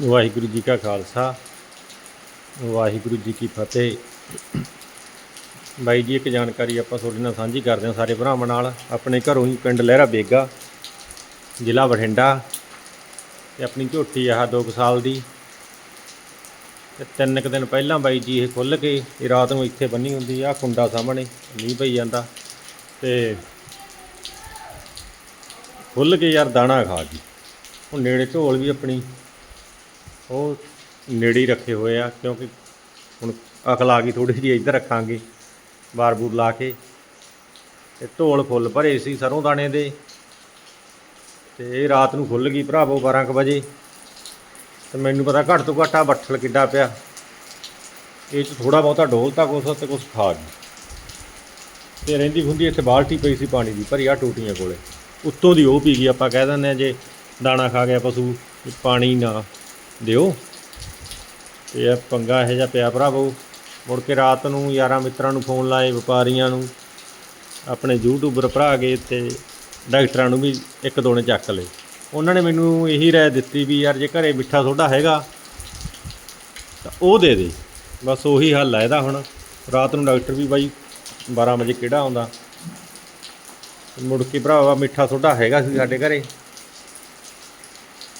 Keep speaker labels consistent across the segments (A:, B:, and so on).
A: ਵਾਹਿਗੁਰੂ ਜੀ ਕਾ ਖਾਲਸਾ, ਵਾਹਿਗੁਰੂ ਜੀ ਕੀ ਫਤਿਹ। ਬਾਈ ਜੀ, ਇੱਕ ਜਾਣਕਾਰੀ ਆਪਾਂ ਤੁਹਾਡੇ ਨਾਲ ਸਾਂਝੀ ਕਰਦੇ ਹਾਂ ਸਾਰੇ ਭਰਾਵਾਂ ਨਾਲ। ਆਪਣੇ ਘਰੋਂ ਹੀ ਪਿੰਡ ਲਹਿਰਾ ਬੇਗਾ, ਜ਼ਿਲ੍ਹਾ ਬਠਿੰਡਾ। ਤੇ ਆਪਣੀ ਝੋਟੀ ਆਹ 2 ਸਾਲ ਦੀ। ਤੇ ਤਿੰਨ ਕੁ ਦਿਨ ਪਹਿਲਾਂ ਬਾਈ ਜੀ ਇਹ ਖੁੱਲ ਕੇ ਇਹ ਰਾਤ ਨੂੰ ਇੱਥੇ ਬੰਨੀ ਹੁੰਦੀ ਆ, ਕੁੰਡਾ ਸਾਹਮਣੇ, ਮੀਂਹ ਪਈ ਜਾਂਦਾ। ਤੇ ਖੁੱਲ ਕੇ ਯਾਰ ਦਾਣਾ ਖਾ ਗਈ। ਉਹ ਨੇੜੇ ਢੋਲ ਵੀ ਆਪਣੀ ਉਹ ਨੇੜੇ ਹੀ ਰੱਖੇ ਹੋਏ ਆ, ਕਿਉਂਕਿ ਹੁਣ ਅਕਲ ਆ ਗਈ ਥੋੜੀ ਜਿਹੀ, ਇੱਧਰ ਰੱਖਾਂਗੇ। ਬਾਰ ਬੂਰ ਲਾ ਕੇ ਤੇ ਢੋਲ ਫੁੱਲ ਭਰੇ ਸੀ ਸਰੋਂ ਦਾਣੇ ਦੇ। ਤੇ ਇਹ ਰਾਤ ਨੂੰ ਖੁੱਲ ਗਈ ਭਰਾਵੋ 12 ਕੁ ਵਜੇ। ਤੇ ਮੈਨੂੰ ਪਤਾ ਘੱਟ ਤੋਂ ਘੱਟ ਆ ਬੱਠਲ ਕਿੱਡਾ ਪਿਆ। ਇਹ ਚ ਥੋੜਾ ਬਹੁਤਾ ਡੋਲਤਾ ਕੁਛ ਤੇ ਕੁਛ ਖਾ ਗਈ। ਤੇ ਰਹਿੰਦੀ ਹੁੰਦੀ ਇੱਥੇ ਬਾਲਟੀ ਪਈ ਸੀ ਪਾਣੀ ਦੀ ਭਰੀ ਆ ਟੂਟੀਆਂ ਕੋਲੇ। ਉੱਤੋਂ ਦੀ ਉਹ ਪੀ ਗਈ, ਆਪਾਂ ਕਹਿ ਦਿੰਦੇ ਆ ਜੇ ਦਾਣਾ ਖਾ ਗਿਆ ਪਸ਼ੂ ਪਾਣੀ ਨਾ। ਦਿਓ। ਤੇ ਇਹ ਪੰਗਾ ਇਹੋ ਜਿਹਾ ਪਿਆ ਭਰਾਵੋ ਮੁੜ ਕੇ ਰਾਤ ਨੂੰ ਯਾਰਾਂ ਮਿੱਤਰਾਂ ਨੂੰ ਫੋਨ ਲਾਏ, ਵਪਾਰੀਆਂ ਨੂੰ, ਆਪਣੇ ਯੂਟਿਊਬਰ ਭਰਾ ਗਏ ਤੇ ਡਾਕਟਰਾਂ ਨੂੰ ਵੀ ਇੱਕ ਦੋ ਨੇ ਚੱਕ ਲਏ। ਉਹਨਾਂ ਨੇ ਮੈਨੂੰ ਇਹੀ ਰਾਏ ਦਿੱਤੀ ਵੀ ਯਾਰ ਜੇ ਘਰੇ ਮਿੱਠਾ ਸੋਡਾ ਹੈਗਾ, ਤਾਂ ਉਹ ਦੇ ਦੇ। ਬਸ ਉਹੀ ਹੱਲ ਹੈ ਇਹਦਾ ਹੁਣ। ਰਾਤ ਨੂੰ ਡਾਕਟਰ ਵੀ ਬਾਈ 12 ਵਜੇ ਕਿਹੜਾ ਆਉਂਦਾ। ਮੁੜ ਕੇ ਭਰਾਵਾ ਮਿੱਠਾ ਸੋਡਾ ਹੈਗਾ ਸੀ ਸਾਡੇ ਘਰੇ।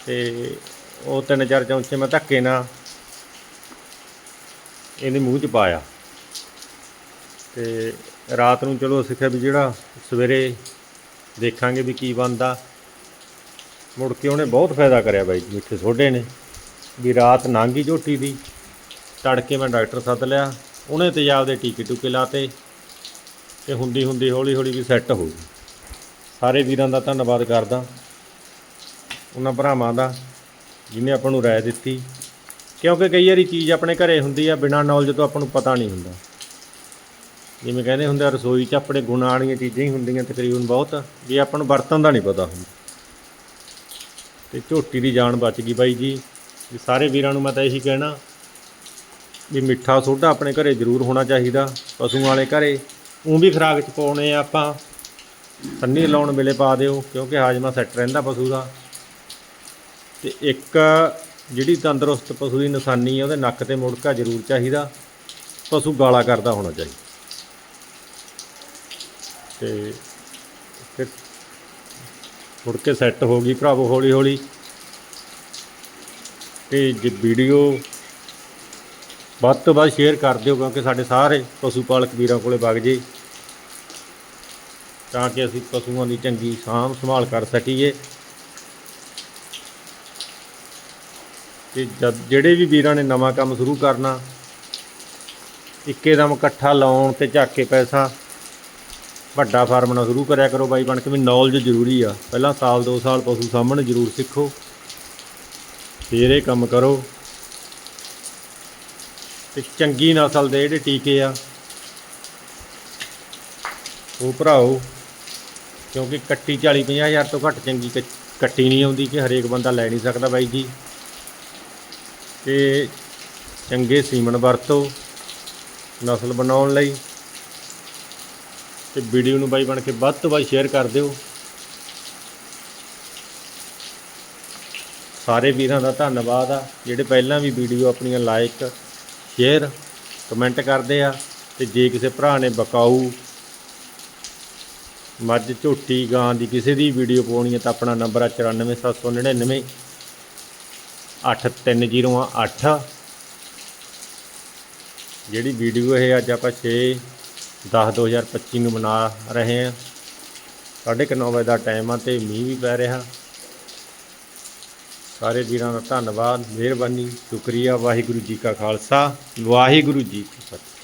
A: ਤੇ ਉਹ ਤਿੰਨ ਚਾਰ ਚਮਚੇ ਮੈਂ ਧੱਕੇ ਨਾਲ ਇਹਦੇ ਮੂੰਹ 'ਚ ਪਾਇਆ। ਤੇ ਰਾਤ ਨੂੰ ਚਲੋ ਸਿੱਖਿਆ ਵੀ ਜਿਹੜਾ ਸਵੇਰੇ ਦੇਖਾਂਗੇ ਵੀ ਕੀ ਬਣਦਾ। ਮੁੜ ਕੇ ਉਹਨੇ ਬਹੁਤ ਫਾਇਦਾ ਕਰਿਆ ਬਾਈ ਜੀ, ਮਿੱਠੇ ਸੋਡੇ ਨੇ। ਵੀ ਰਾਤ ਨਾਂਗੀ ਝੋਟੀ ਦੀ, ਤੜਕੇ ਮੈਂ ਡਾਕਟਰ ਸੱਦ ਲਿਆ, ਉਹਨੇ ਤੇਜ਼ਾਬ ਦੇ ਟੀਕੇ ਟੂਕੇ ਲਾਤੇ ਤੇ ਹੁੰਦੀ ਹੁੰਦੀ ਹੌਲੀ ਹੌਲੀ ਵੀ ਸੈੱਟ ਹੋ ਗਈ। ਸਾਰੇ ਵੀਰਾਂ ਦਾ ਧੰਨਵਾਦ ਕਰਦਾ, ਉਹਨਾਂ ਭਰਾਵਾਂ ਦਾ। ਜਿਹਨੇ ਆਪਾਂ ਨੂੰ ਰਾਏ ਦਿੱਤੀ। ਕਿਉਂਕਿ ਕਈ ਵਾਰੀ ਚੀਜ਼ ਆਪਣੇ ਘਰੇ ਹੁੰਦੀ ਆ, ਬਿਨਾਂ ਨੌਲੇਜ ਤੋਂ ਆਪਾਂ ਨੂੰ ਪਤਾ ਨਹੀਂ ਹੁੰਦਾ। ਜਿਵੇਂ ਕਹਿੰਦੇ ਹੁੰਦੇ ਆ, ਰਸੋਈ 'ਚ ਆਪਣੇ ਗੁਣਾਂ ਵਾਲੀਆਂ ਚੀਜ਼ਾਂ ਹੀ ਹੁੰਦੀਆਂ ਤਕਰੀਬਨ ਬਹੁਤ। ਵੀ ਆਪਾਂ ਨੂੰ ਵਰਤਣ ਦਾ ਨਹੀਂ ਪਤਾ ਹੁੰਦਾ। ਤੇ ਝੋਟੀ ਦੀ ਜਾਨ ਬਚ ਗਈ ਬਾਈ ਜੀ। ਵੀ ਸਾਰੇ ਵੀਰਾਂ ਨੂੰ ਮੈਂ ਤਾਂ ਇਹੀ ਕਹਿਣਾ ਵੀ ਮਿੱਠਾ ਸੋਡਾ ਆਪਣੇ ਘਰੇ ਜ਼ਰੂਰ ਹੋਣਾ ਚਾਹੀਦਾ। ਪਸ਼ੂਆਂ ਵਾਲੇ ਘਰੇ ਉਹ ਵੀ ਖਰਾਕ 'ਚ ਪਾਉਣੇ ਆ ਆਪਾਂ। ਸੰਨੀ ਲਾਉਣ ਵੇਲੇ ਪਾ ਦਿਓ, ਕਿਉਂਕਿ ਹਾਜ਼ਮਾ ਸੈੱਟ ਰਹਿੰਦਾ ਪਸ਼ੂ ਦਾ। ਤੇ ਇੱਕ ਜਿਹੜੀ ਤੰਦਰੁਸਤ ਪਸ਼ੂ ਦੀ ਨਿਸ਼ਾਨੀ ਹੈ ਉਹਦੇ ਨੱਕ ਤੇ ਮੁੜਕਾ ਜ਼ਰੂਰ ਚਾਹੀਦਾ। ਪਸ਼ੂ ਗਾਲਾ ਕਰਦਾ ਹੋਣਾ ਚਾਹੀਦਾ। ਤੇ ਫਿਰ ਮੁੜ ਕੇ ਸੈੱਟ ਹੋ ਗਈ ਭਰਾਵੋ ਹੌਲੀ ਹੌਲੀ ਤੇ ਜੇ ਵੀਡੀਓ ਵੱਧ ਤੋਂ ਵੱਧ ਸ਼ੇਅਰ ਕਰ ਦਿਓ, ਕਿਉਂਕਿ ਸਾਡੇ ਸਾਰੇ ਪਸ਼ੂ ਪਾਲਕ ਵੀਰਾਂ ਕੋਲੇ ਵਗ ਜੇ। ਤਾਂ ਕਿ ਅਸੀਂ ਪਸ਼ੂਆਂ ਦੀ ਚੰਗੀ ਸਾਂਭ ਸੰਭਾਲ ਕਰ ਸਕੀਏ। ਤੇ ਜਦ ਜਿਹੜੇ ਵੀ ਵੀਰਾਂ ਨੇ ਨਵਾਂ ਕੰਮ ਸ਼ੁਰੂ ਕਰਨਾ ਇੱਕੇ ਦਮ ਇਕੱਠਾ ਲਾਉਣ ਤੇ ਝੱਕ ਕੇ ਪੈਸਾ, ਵੱਡਾ ਫਾਰਮ ਨਾ ਸ਼ੁਰੂ ਕਰਿਆ ਕਰੋ ਬਾਈ ਬਣ ਕੇ ਵੀ ਨੌਲੇਜ ਜ਼ਰੂਰੀ ਆ। ਪਹਿਲਾਂ ਸਾਲ 2 ਸਾਲ ਪਸ਼ੂ ਸਾਹਮਣੇ ਜ਼ਰੂਰ ਸਿੱਖੋ। ਫਿਰ ਇਹ ਕੰਮ ਕਰੋ। ਤੇ ਚੰਗੀ ਨਸਲ ਦੇ ਜਿਹੜੇ ਟੀਕੇ ਆ, ਉਹ ਭਰਾਓ, ਕਿਉਂਕਿ ਕੱਟੀ 40 50 ਹਜ਼ਾਰ ਤੋਂ ਘੱਟ ਚੰਗੀ ਕੱਚ- ਕੱਟੀ ਨਹੀਂ ਆਉਂਦੀ ਕਿ ਹਰੇਕ ਬੰਦਾ ਲੈ ਨਹੀਂ ਸਕਦਾ ਬਾਈ ਜੀ। ਤੇ ਚੰਗੇ ਸੀਮਨ ਵਰਤੋ, ਨਸਲ ਬਣਾਉਣ ਲਈ। ਤੇ ਵੀਡੀਓ ਨੂੰ ਬਾਈ ਬਣ ਕੇ ਵੱਧ ਤੋਂ ਵੱਧ ਸ਼ੇਅਰ ਕਰ ਦਿਓ। ਸਾਰੇ ਵੀਰਾਂ ਦਾ ਧੰਨਵਾਦ ਆ, ਜਿਹੜੇ ਪਹਿਲਾਂ ਵੀ ਵੀਡੀਓ ਆਪਣੀਆਂ ਲਾਈਕ ਸ਼ੇਅਰ ਕਮੈਂਟ ਕਰਦੇ ਆ। ਤੇ ਜੇ ਕਿਸੇ ਭਰਾ ਨੇ ਬਕਾਊ ਮੱਝ ਝੋਟੀ ਗਾਂ ਦੀ ਕਿਸੇ ਦੀ ਵੀਡੀਓ ਪਾਉਣੀ ਹੈ ਤਾਂ ਆਪਣਾ ਨੰਬਰ ਆ 94799 8308 ਜਿਹੜੀ ਵੀਡੀਓ ਇਹ ਅੱਜ ਆਪਾਂ 6 10 2025 ਨੂੰ ਬਣਾ ਰਹੇ ਹਾਂ। ਸਾਢੇ ਕੁ ਨੌ ਵਜੇ ਦਾ ਟਾਈਮ ਆ ਤੇ ਮੀਂਹ ਵੀ ਪੈ ਰਿਹਾ। ਸਾਰੇ ਵੀਰਾਂ ਦਾ ਧੰਨਵਾਦ, ਮਿਹਰਬਾਨੀ, ਸ਼ੁਕਰੀਆ, ਵਾਹਿਗੁਰੂ ਜੀ ਕਾ ਖਾਲਸਾ, ਵਾਹਿਗੁਰੂ ਜੀ ਕੀ ਫਤਿਹ।